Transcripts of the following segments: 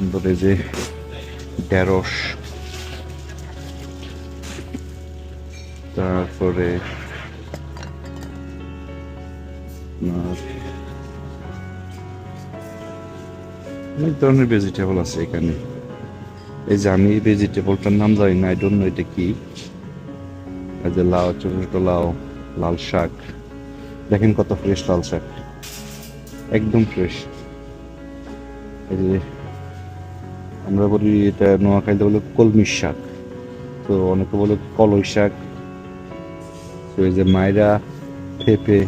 সুন্দর এই যে ঢেঁড়স। তারপরে অনেক ধরনের ভেজিটেবল আছে এখানে। এই যে আমি ভেজিটেবলটার নাম জানি না আই ডোন্ট নো এটা কি। এই যে লাউ ছোট ছোট লাউ, লাল শাক। দেখেন কত ফ্রেশ লাল শাক। একদম ফ্রেশ এই যে আমরা বলি এটা নোয়াখালীতে বলে কলমির শাক। তো অনেকে বলে কলই শাক। তো এই যে মায়েরা পেঁপে,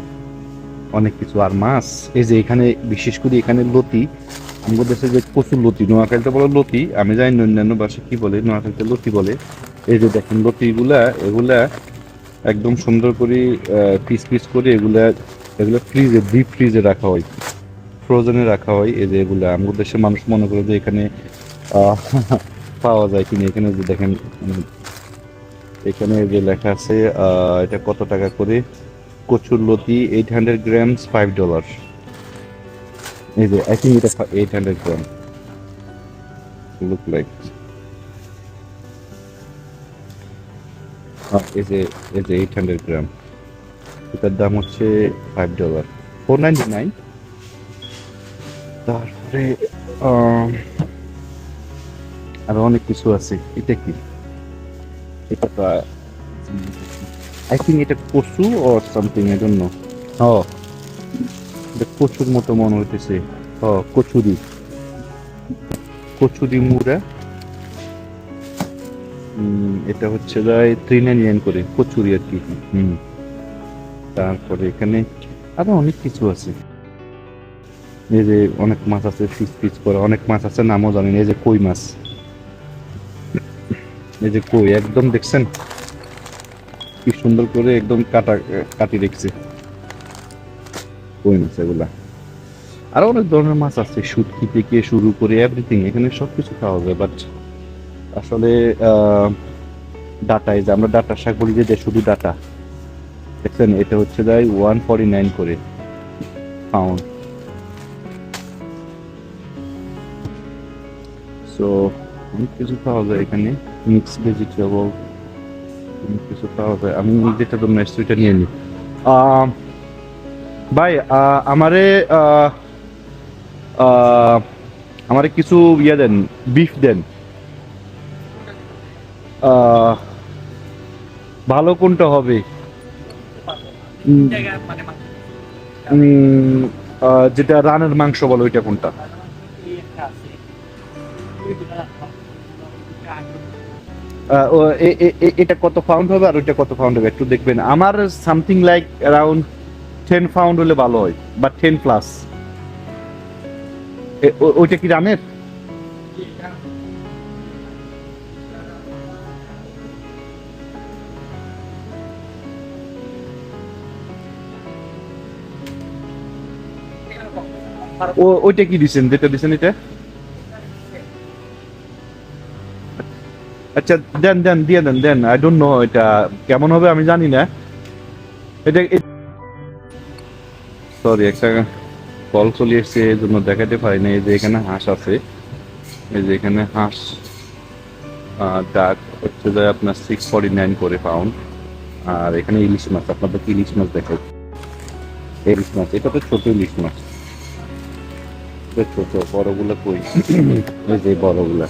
অনেক কিছু আর মাছ। এই যে এখানে বিশেষ করে এখানে লতি, আমাদের দেশে যে প্রচুর লতি, নোয়াখালীতে বলে লতি, আমি জানি অন্যান্য বাসে কি বলে, নোয়াখালীতে লতি বলে। এই যে দেখেন লতিগুলা, এগুলা একদম সুন্দর করে পিস পিস করে এগুলা, এগুলো ফ্রিজে ডিপ ফ্রিজে রাখা হয়। ফ্রোজেনে রাখা হয়। এই যে এগুলা, আমাদের দেশের মানুষ মনে করে যে এখানে পাওয়া যায় কিনা? এখানে যে দেখেন এখানে যে লেখা আছে এটা কত টাকা করে? কচুর লতি eight hundred grams five dollar এই যে আই এটা eight hundred gram look like এই যে এই যে এইট হান্ড্রেড গ্রাম এটার দাম হচ্ছে five dollar four ninety nine তারপরে আরও অনেক কিছু আছে। এটা কি? এটা তো আই থিঙ্ক এটা কচু অর সামথিং নো ও। এটা কচুর মতো মনে হইতেছে। ও কচুরি। কচুরি মুড়া। এটা হচ্ছে যায় থ্রি নাইন নাইন করে কচুরি আর কি। হুম। তারপরে এখানে আরও অনেক কিছু আছে। এই যে অনেক মাছ আছে পিস পিস করে। অনেক মাছ আছে নামও জানি না এই যে কই মাছ। এই যে কই, একদম দেখছেন? কি সুন্দর করে একদম কাটা কাটি রেখেছে। কই মাছ এগুলা? আরও অনেক ধরনের মাছ আছে, শুটকি থেকে শুরু করে এভরিথিং এখানে সবকিছু খাওয়া যায় বাট আসলে ডাটা, এই যে আমরা ডাটা শাক বলি যে শুধু ডাটা। দেখছেন, এটা হচ্ছে যাই ওয়ান ফর্টি নাইন করে পাউন্ড সো অনেক কিছু পাওয়া যায় এখানে। মিক্স ভেজিটেবল অনেক কিছু পাওয়া যায় আমি যেটা ওইটা নিয়ে নিই ভাই আমারে আমারে কিছু ইয়ে দেন বিফ দেন ভালো কোনটা হবে? যেটা রানের মাংস বলো ওইটা কোনটা? এটা কত পাউন্ড হবে আর ওইটা কত পাউন্ড হবে? একটু দেখবেন। আমার something like around ten pound হলে ভালো হয়, বা টেন প্লাস ওইটা কি রানের? ওইটা কি দিছেন? যেটা দিছেন এটা? আচ্ছা দেন দেন, দিয়ে দেন দেন। আই ডোন্ট নো এটা কেমন হবে, আমি জানি না। এটা সরি একটা কল চলে এসছে, এই জন্য দেখাতে পারি না এই যে এখানে হাঁস আছে, এই যে এখানে হাঁস ডাক হচ্ছে যে আপনার সিক্স ফর্টি নাইন করে পাউন্ড আর এখানে ইলিশ মাছ, আপনাদের ইলিশ মাছ দেখাই। ইলিশ মাছ, এটা তো ছোট ইলিশ মাছ। ছোট, বড়গুলো কই? এই যে বড়গুলা।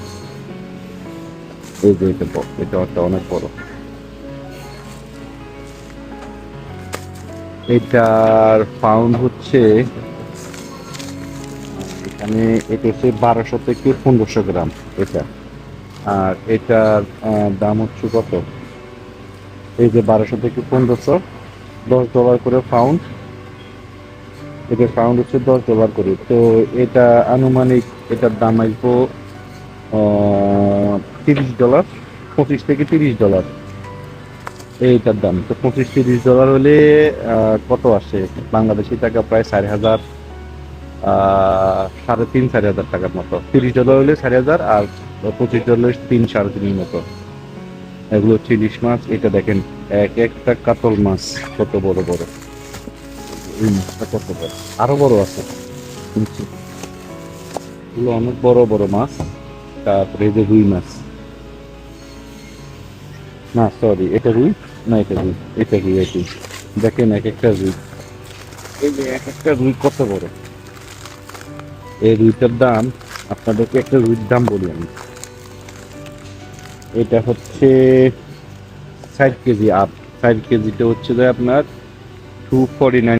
এই যে এটা এটা অনেক বড়। এটার পাউন্ড হচ্ছে, এখানে এটা হচ্ছে বারোশো থেকে পনেরোশো গ্রাম, এটা। আর এটার দাম হচ্ছে কত? এই যে বারোশো থেকে পনেরোশো, দশ ডলার করে পাউন্ড এটার পাউন্ড হচ্ছে দশ ডলার করে। তো এটা আনুমানিক, এটার দাম আসব তিরিশ ডলার, পঁচিশ থেকে তিরিশ ডলার। এইটার দাম। তো পঁচিশ, তিরিশ ডলার হলে কত আসে? বাংলাদেশি টাকা প্রায় চার হাজার সাড়ে তিন, চারি হাজার টাকার মতো। তিরিশ ডলার হলে চারি হাজার আর পঁচিশ ডলার তিন, সাড়ে তিনের মতো। এগুলো হচ্ছে ইলিশ মাছ। এটা দেখেন, এক একটা কাতল মাছ কত বড় বড়। কত বড়? আরও বড় আছে। এগুলো অনেক বড় বড় মাছ। তারপরে যে রুই মাছ। না সরি এটা রুই না, এটা রুই এটা রুই এটি দেখেন এক একটা রুই এই যে এক একটা রুই কত বড়? এই রুইটার দাম, আপনাদেরকে একটা রুইর দাম বলি আমি। এটা হচ্ছে ষাট কেজি আপ ষাট কেজিটা হচ্ছে যে আপনার টু ফর্টি নাইন